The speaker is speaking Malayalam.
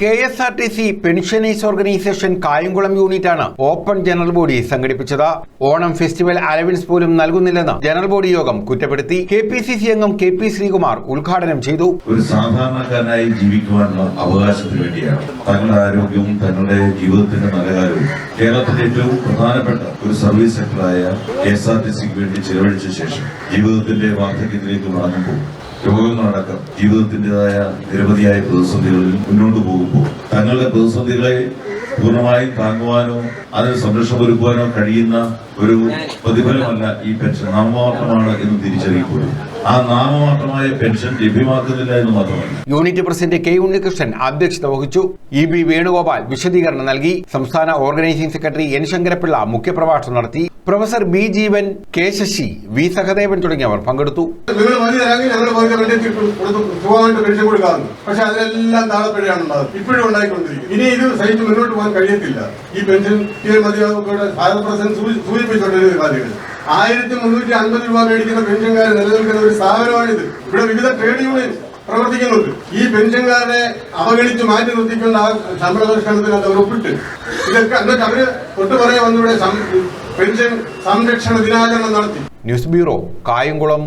K S R T C pensioners organisation Kayamkulam യൂണിറ്റാണ് ഓപ്പൺ ജനറൽ ബോഡി സംഘടിപ്പിച്ചത്. ഓണം ഫെസ്റ്റിവൽ അലവൻസ് പോലും നൽകുന്നില്ലെന്ന് ജനറൽ ബോഡി യോഗം കുറ്റപ്പെടുത്തി. കെ പി സി സി അംഗം കെ പി ശ്രീകുമാർ ഉദ്ഘാടനം ചെയ്തു. ഒരു സാധാരണക്കാരനായി ജീവിക്കുവാനുള്ള അവകാശത്തിന് വേണ്ടിയാണ് തങ്ങളുടെ ആരോഗ്യവും തങ്ങളുടെ ജീവിതത്തിന്റെ നല്ല കേരളത്തിന്റെ ഏറ്റവും പ്രധാനപ്പെട്ട ഒരു സർവീസ് സെക്ടറായ കെ എസ് ആർ ടി സിക്ക് വേണ്ടി ചെലവഴിച്ച ശേഷം ജീവിതത്തിന്റെ വാർദ്ധക്യത്തിലേക്ക് മടങ്ങുമ്പോൾ രോഗങ്ങളടക്കം ജീവിതത്തിന്റെതായ നിരവധിയായ പ്രതിസന്ധികളിൽ മുന്നോട്ട് പോകുമ്പോൾ തങ്ങളുടെ പ്രതിസന്ധികളെ പൂർണമായും താങ്ങുവാനോ അതിന് സംരക്ഷണം ഒരുക്കുവാനോ കഴിയുന്ന ഒരു പ്രതിഫലമല്ല ഈ പെൻഷൻ നാമമാത്രമാണ് എന്ന് തിരിച്ചറിയപ്പെടും ആ നാമമാത്രമായ പെൻഷൻ ലഭ്യമാക്കുന്നില്ല എന്ന് മാത്രമല്ല. യൂണിറ്റ് പ്രസിഡന്റ് കെ ഉണ്ണികൃഷ്ണൻ അധ്യക്ഷത വഹിച്ചു. ഇ ബി വേണുഗോപാൽ വിശദീകരണം നൽകി. സംസ്ഥാന ഓർഗനൈസിംഗ് സെക്രട്ടറി എൻ ശങ്കരപിള്ള മുഖ്യപ്രഭാഷണം നടത്തി. Professor B Jeevan K Sasi V Sahadevan തുടങ്ങിയവർ പങ്കെടുത്തു. പക്ഷെ അതിലെല്ലാം താളപ്പിഴയാണ് ഇപ്പോഴും ഉണ്ടായിക്കൊണ്ടിരിക്കും ഇനി ഇത് സഹിച്ച് മുന്നോട്ട് പോകാൻ കഴിയത്തില്ല. ഈ പെൻഷൻ സൂചിപ്പിച്ചുകൊണ്ടിരുന്ന കാര്യങ്ങൾ. ആയിരത്തി മുന്നൂറ്റി അൻപത് രൂപ മേടിക്കുന്ന പെൻഷൻകാർ നിലനിൽക്കുന്ന ഒരു സ്ഥാപനമാണിത്. ഇവിടെ വിവിധ ട്രേഡ് യൂണിയൻ പ്രവർത്തിക്കുന്നുണ്ട്. ഈ പെൻഷൻകാരെ അവഗണിച്ച് മാറ്റി നിർത്തിക്കൊണ്ട് ആ ശമ്പള പരിഷ്കരണത്തിനകത്ത് അവർ ഒപ്പിട്ട്. ഇതൊക്കെ എന്നിട്ട് അവർ തൊട്ടുപറയെ വന്നിവിടെ പെൻഷൻ സംരക്ഷണ ദിനാചരണം നടത്തി. News bureau Kayamkulam.